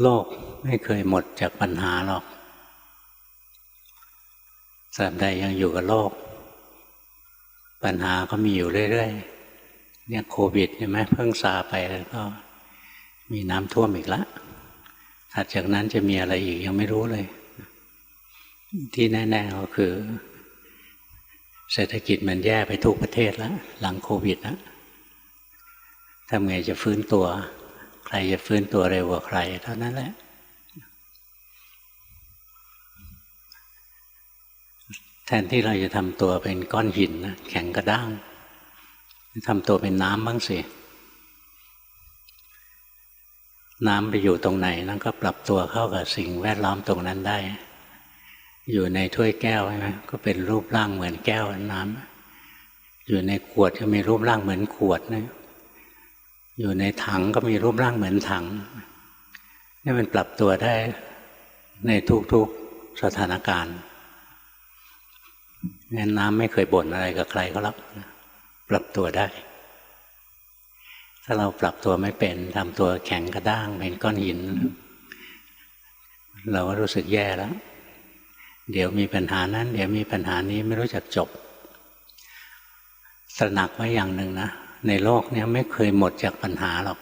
โลกไม่เคยหมดจากปัญหาหรอกสามใดยังอยู่กับโลก ปัญหาก็มีอยู่เรื่อยๆเนี่ยโควิดใช่ไหมเพิ่งซาไปแล้วก็ มีน้ำท่วมอีกละถัดจากนั้นจะมีอะไรอีกยังไม่รู้เลย ที่แน่ๆก็คือ เศรษฐกิจมันแย่ไปทุกประเทศแล้ว หลังโควิดนะทำไงจะฟื้นตัว รจะฟื้นตัวเร็วกว่าใคร เท่านั้นแหละ แทนที่เราจะทำตัวเป็นก้อนหินนะแข็งกระด้างทำตัวเป็นน้ำบ้างสิน้ำไปอยู่ตรงไหนนั่นก็ปรับตัวเข้ากับสิ่งแวดล้อมตรงนั้นได้ อยู่ในถ้วยแก้วใช่ไหมก็เป็นรูปร่างเหมือนแก้วน้ำอยู่ในขวดก็มีรูปร่างเหมือนขวดนะ อยู่ในถังก็มีรูปร่างเหมือนถังนี่มันปรับตัวได้ในทุกๆสถานการณ์งั้นน้ำไม่เคยบ่นอะไรกับใครก็รับปรับตัวได้ ถ้าเราปรับตัวไม่เป็นทำตัวแข็งกระด้างเป็นก้อนหิน เราก็รู้สึกแย่แล้ว เดี๋ยวมีปัญหานั้น เดี๋ยวมีปัญหานี้ไม่รู้จักจบตระหนักไว้อย่างหนึ่งนะ ในโลกนี้ไม่เคยหมดจากปัญหาหรอก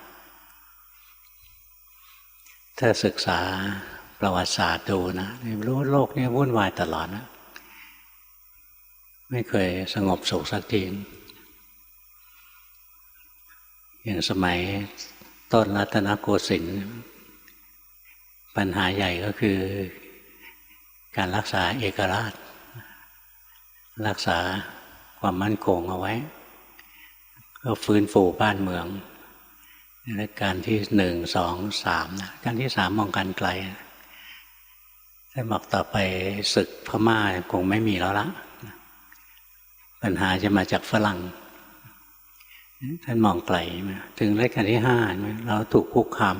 ถ้าศึกษาประวัติศาสตร์ดูนะรู้โลกนี้วุ่นวายตลอดนะไม่เคยสงบสุขสักทีอย่างสมัยต้นรัตนโกสินทร์ปัญหาใหญ่ก็คือการรักษาเอกราช รักษาความมั่นคงเอาไว้ ก็ฟื้นฟูบ้านเมืองในการที่หนึ่งสองสามนะการที่สามมองการไกลท่านบอกต่อไปศึกพม่าคงไม่มีแล้วละปัญหาจะมาจากฝรั่ง ท่านมองไกลถึงรายการที่ห้าเราถูกคุกคาม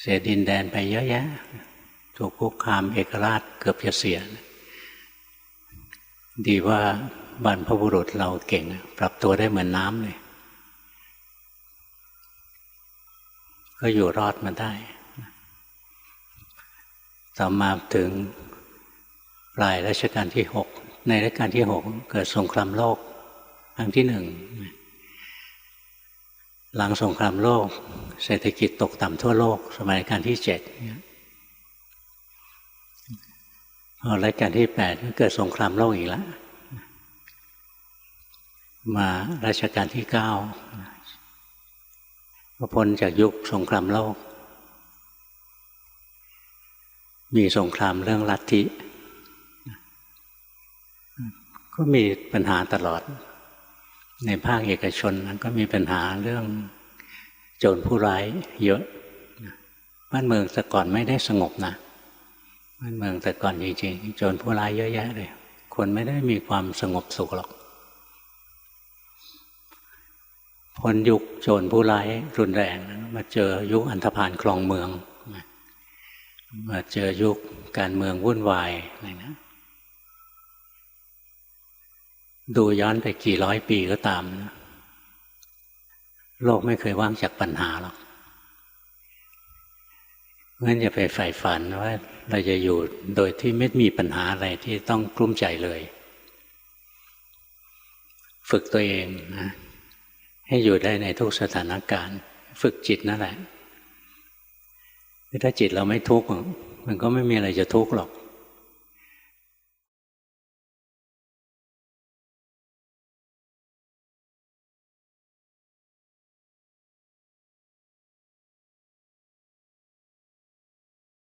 เสียดินแดนไปเยอะแยะ ถูกคุกคามเอกราชเกือบจะเสีย ดีว่า บรรพบุรุษเราเก่ง ปรับตัวได้เหมือนน้ำเลย ก็อยู่รอดมาได้ ต่อมาถึงปลายรัชกาลที่หกในรัชกาลที่หกเกิดสงครามโลกครั้งที่หนึ่งหลังสงครามโลก เศรษฐกิจตกต่ำทั่วโลก สมัยรัชกาลที่เจ็ดพอรัชกาลที่แปดก็เกิดสงครามโลกอีกแล้ว มารัชกาลที่เก้าพอพ้นจากยุคสงครามโลก มีสงครามเรื่องลัทธิ ก็มีปัญหาตลอด ในภาคเอกชนก็มีปัญหาเรื่องโจรผู้ร้ายเยอะบ้านเมืองแต่ก่อนไม่ได้สงบนะบ้านเมืองแต่ก่อนจริงๆโจรผู้ร้ายเยอะแยะเลยคนไม่ได้มีความสงบสุขหรอก พ้นยุคโจรผู้ร้ายรุนแรงมาเจอยุคอันธพาลคลองเมือง มาเจอยุคการเมืองวุ่นวายอะไรนะดูย้อนไปกี่ร้อยปีก็ตามนะโลกไม่เคยว่างจากปัญหาหรอกงั้นอย่าไปใฝ่ฝันว่าเราจะอยู่โดยที่ไม่มีปัญหาอะไรที่ต้องกลุ้มใจเลย ฝึกตัวเองนะ ให้อยู่ได้ในทุกสถานการณ์ ฝึกจิตนั่นแหละถ้าจิตเราไม่ทุกข์มันก็ไม่มีอะไรจะทุกข์หรอก